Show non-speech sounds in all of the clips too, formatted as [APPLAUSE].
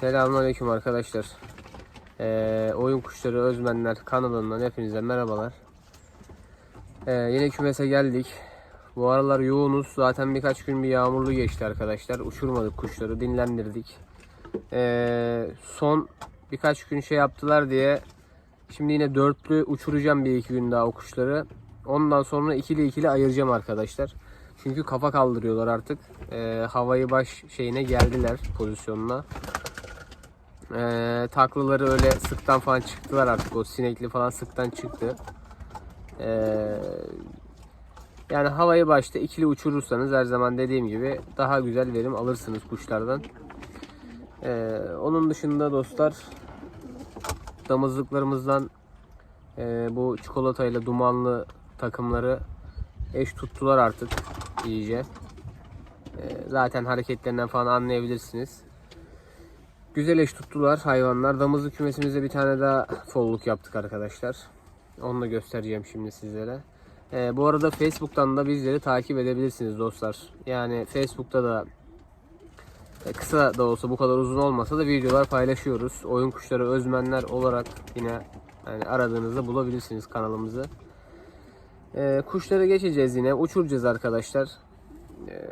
Selamünaleyküm arkadaşlar. Ee, Oyun Kuşları Özmenler kanalından hepinize merhabalar. Ee, yine kümese geldik. Bu aralar yoğunuz. Zaten birkaç gün bir yağmurlu geçti arkadaşlar. Uçurmadık kuşları, dinlendirdik. Ee, son birkaç gün şey yaptılar diye şimdi yine dörtlü uçuracağım bir iki gün daha o kuşları. Ondan sonra ikili ikili ayıracağım arkadaşlar. Çünkü kafa kaldırıyorlar artık. Ee, havayı baş şeyine geldiler pozisyonuna. Ee, taklaları öyle sıktan falan çıktılar artık o sinekli falan sıktan çıktı. Ee, yani havayı başta ikili uçurursanız her zaman dediğim gibi daha güzel verim alırsınız kuşlardan. Ee, onun dışında dostlar damızlıklarımızdan e, bu çikolatayla dumanlı takımları eş tuttular artık iyice. Ee, zaten hareketlerinden falan anlayabilirsiniz. Güzel eş tuttular hayvanlar. Damızlık kümesimizde bir tane daha folluk yaptık arkadaşlar. Onu da göstereceğim şimdi sizlere. Ee, bu arada Facebook'tan da bizleri takip edebilirsiniz dostlar. Yani Facebook'ta da e, kısa da olsa bu kadar uzun olmasa da videolar paylaşıyoruz. Oyun kuşları özmenler olarak yine yani aradığınızda bulabilirsiniz kanalımızı. Ee, kuşlara geçeceğiz yine. Uçuracağız arkadaşlar. Ee,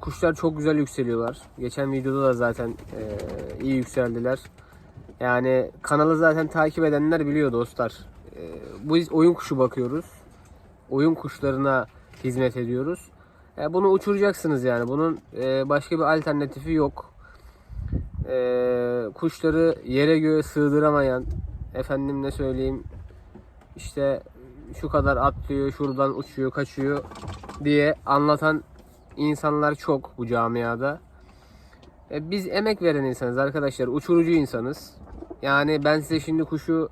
kuşlar çok güzel yükseliyorlar. Geçen videoda da zaten e, iyi yükseldiler. Yani kanalı zaten takip edenler biliyor dostlar. Ee, biz oyun kuşu bakıyoruz. Oyun kuşlarına hizmet ediyoruz. E, bunu uçuracaksınız yani. Bunun e, başka bir alternatifi yok. E, kuşları yere göğe sığdıramayan, efendim ne söyleyeyim, işte şu kadar atlıyor, şuradan uçuyor, kaçıyor diye anlatan insanlar çok bu camiada. E, biz emek veren insanız arkadaşlar. Uçurucu insanız. Yani ben size şimdi kuşu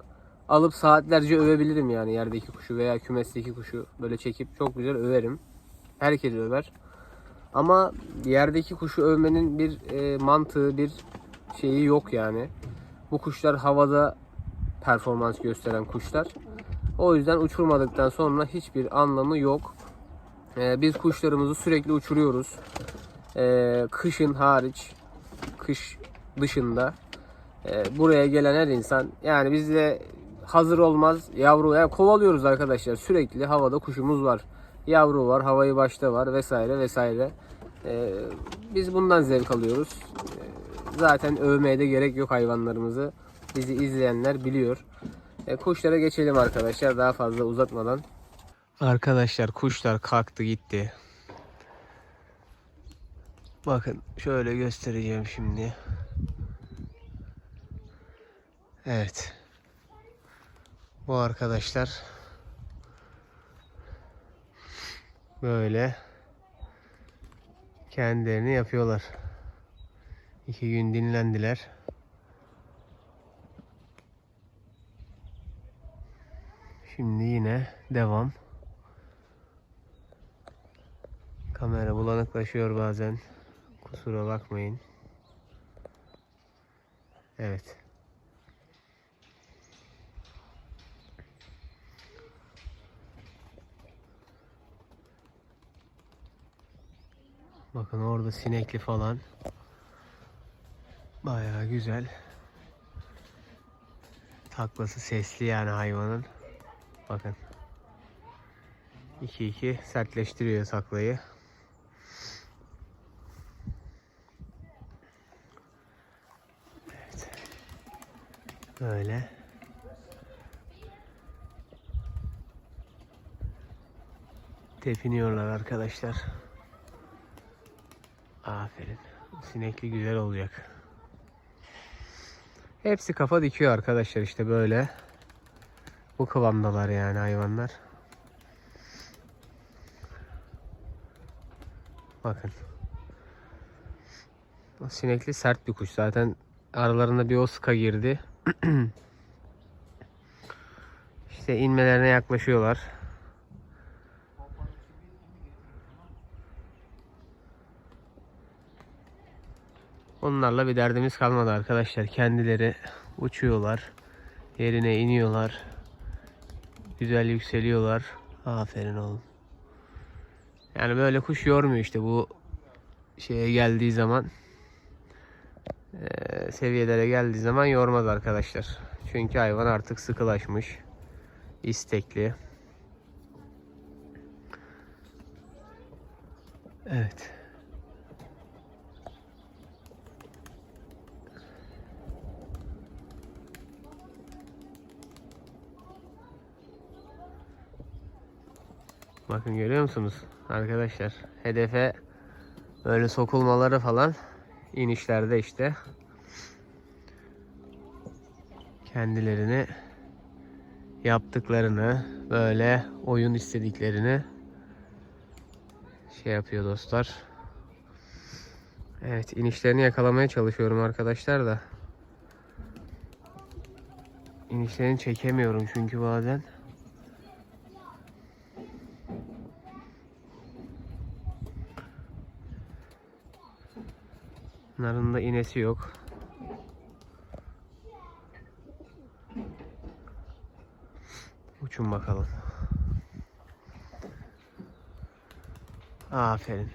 alıp saatlerce övebilirim yani yerdeki kuşu veya kümesteki kuşu böyle çekip çok güzel överim. Herkes över. Ama yerdeki kuşu övmenin bir e, mantığı, bir şeyi yok yani. Bu kuşlar havada performans gösteren kuşlar. O yüzden uçurmadıktan sonra hiçbir anlamı yok. Ee, biz kuşlarımızı sürekli uçuruyoruz. Ee, kışın hariç, kış dışında e, buraya gelen her insan yani bizde hazır olmaz yavru yani kovalıyoruz arkadaşlar sürekli havada kuşumuz var. Yavru var, havayı başta var vesaire vesaire. Ee, biz bundan zevk alıyoruz. Ee, zaten övmeye de gerek yok hayvanlarımızı. Bizi izleyenler biliyor. E, kuşlara geçelim arkadaşlar daha fazla uzatmadan. Arkadaşlar kuşlar kalktı gitti. Bakın şöyle göstereceğim şimdi. Evet. Bu arkadaşlar böyle kendilerini yapıyorlar. İki gün dinlendiler. Şimdi yine devam. Kamera bulanıklaşıyor bazen. Kusura bakmayın. Evet. Bakın orada sinekli falan. Bayağı güzel. Taklası sesli yani hayvanın. Bakın. 2-2 sertleştiriyor taklayı. Böyle. Tepiniyorlar arkadaşlar. Aferin. Sinekli güzel olacak. Hepsi kafa dikiyor arkadaşlar işte böyle. Bu kıvamdalar yani hayvanlar. Bakın. Sinekli sert bir kuş. Zaten aralarında bir oska girdi. [CLEARS THROAT] işte inmelerine yaklaşıyorlar. Onlarla bir derdimiz kalmadı arkadaşlar. Kendileri uçuyorlar. Yerine iniyorlar. Güzel yükseliyorlar. Aferin oğlum. Yani böyle kuş yormuyor işte bu şeye geldiği zaman. E, seviyelere geldiği zaman yormaz arkadaşlar. Çünkü hayvan artık sıkılaşmış. istekli. Evet. Bakın görüyor musunuz arkadaşlar? Hedefe böyle sokulmaları falan inişlerde işte kendilerini yaptıklarını böyle oyun istediklerini şey yapıyor dostlar. Evet inişlerini yakalamaya çalışıyorum arkadaşlar da. İnişlerini çekemiyorum çünkü bazen. Bunların da inesi yok. Uçun bakalım. Aferin.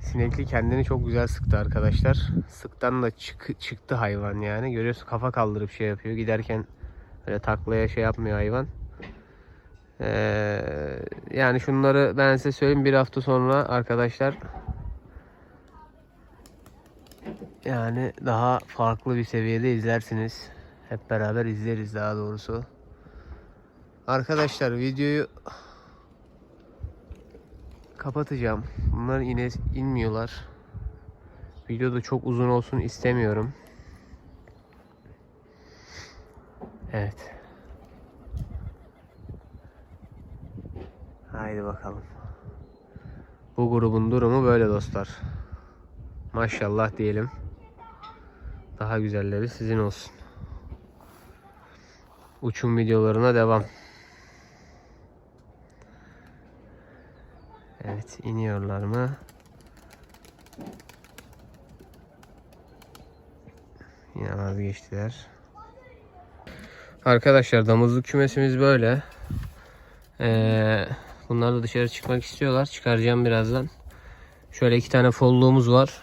Sinekli kendini çok güzel sıktı arkadaşlar. Sıktan da çık- çıktı hayvan yani. Görüyorsun kafa kaldırıp şey yapıyor. Giderken öyle taklaya şey yapmıyor hayvan. Ee, yani şunları ben size söyleyeyim bir hafta sonra arkadaşlar yani daha farklı bir seviyede izlersiniz. Hep beraber izleriz daha doğrusu. Arkadaşlar videoyu kapatacağım. Bunlar yine inmiyorlar. Video da çok uzun olsun istemiyorum. Evet. Haydi bakalım. Bu grubun durumu böyle dostlar. Maşallah diyelim. Daha güzelleri sizin olsun. Uçum videolarına devam. Evet iniyorlar mı? Yine vazgeçtiler. Arkadaşlar damızlık kümesimiz böyle. Ee, bunlar da dışarı çıkmak istiyorlar. Çıkaracağım birazdan. Şöyle iki tane folluğumuz var.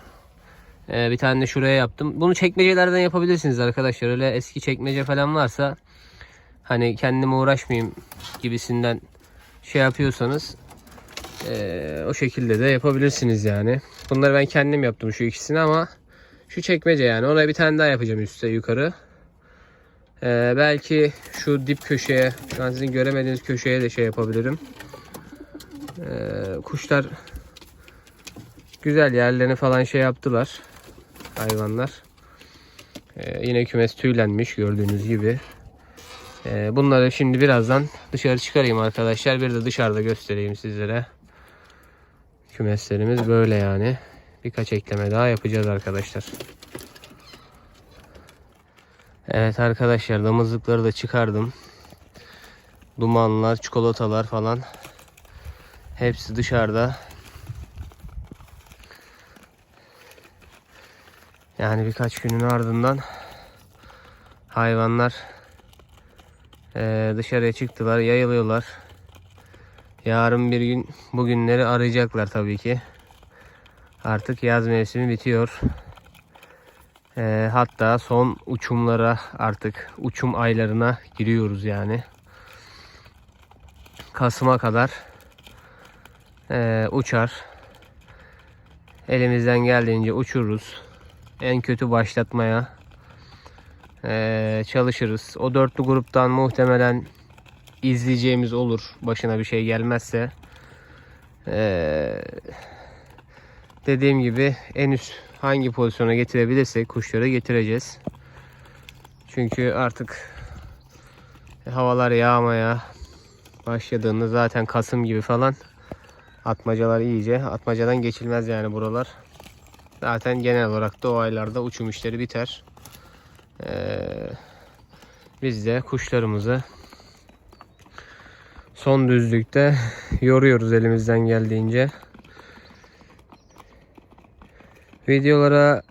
Ee, bir tane de şuraya yaptım. Bunu çekmecelerden yapabilirsiniz arkadaşlar. Öyle eski çekmece falan varsa hani kendim uğraşmayayım gibisinden şey yapıyorsanız ee, o şekilde de yapabilirsiniz yani. Bunları ben kendim yaptım şu ikisini ama şu çekmece yani. Ona bir tane daha yapacağım üstte yukarı. Ee, belki şu dip köşeye, şu an sizin göremediğiniz köşeye de şey yapabilirim. Ee, kuşlar güzel yerlerini falan şey yaptılar. Hayvanlar. Ee, yine kümes tüylenmiş gördüğünüz gibi. Ee, bunları şimdi birazdan dışarı çıkarayım arkadaşlar. Bir de dışarıda göstereyim sizlere. Kümeslerimiz böyle yani. Birkaç ekleme daha yapacağız arkadaşlar. Evet arkadaşlar damızlıkları da çıkardım. Dumanlar, çikolatalar falan. Hepsi dışarıda. Yani birkaç günün ardından hayvanlar eee, dışarıya çıktılar, yayılıyorlar. Yarın bir gün bugünleri arayacaklar tabii ki. Artık yaz mevsimi bitiyor. Eee, hatta son uçumlara artık uçum aylarına giriyoruz yani. Kasım'a kadar eee, uçar. Elimizden geldiğince uçururuz. En kötü başlatmaya eee, çalışırız. O dörtlü gruptan muhtemelen izleyeceğimiz olur. Başına bir şey gelmezse. Eee, dediğim gibi en üst hangi pozisyona getirebilirsek kuşları getireceğiz. Çünkü artık havalar yağmaya başladığında zaten Kasım gibi falan atmacalar iyice atmacadan geçilmez yani buralar. Zaten genel olarak da o aylarda uçum işleri biter. Ee, biz de kuşlarımızı son düzlükte yoruyoruz elimizden geldiğince. Videolara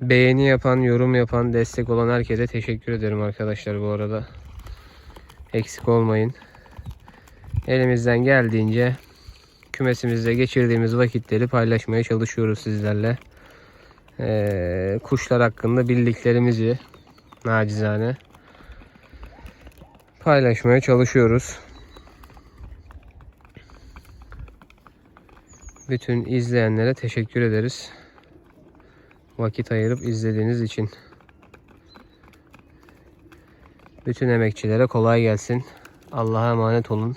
beğeni yapan, yorum yapan, destek olan herkese teşekkür ederim arkadaşlar bu arada. Eksik olmayın. Elimizden geldiğince kümesimizde geçirdiğimiz vakitleri paylaşmaya çalışıyoruz sizlerle. Ee, kuşlar hakkında bildiklerimizi nacizane paylaşmaya çalışıyoruz. Bütün izleyenlere teşekkür ederiz. Vakit ayırıp izlediğiniz için. Bütün emekçilere kolay gelsin. Allah'a emanet olun.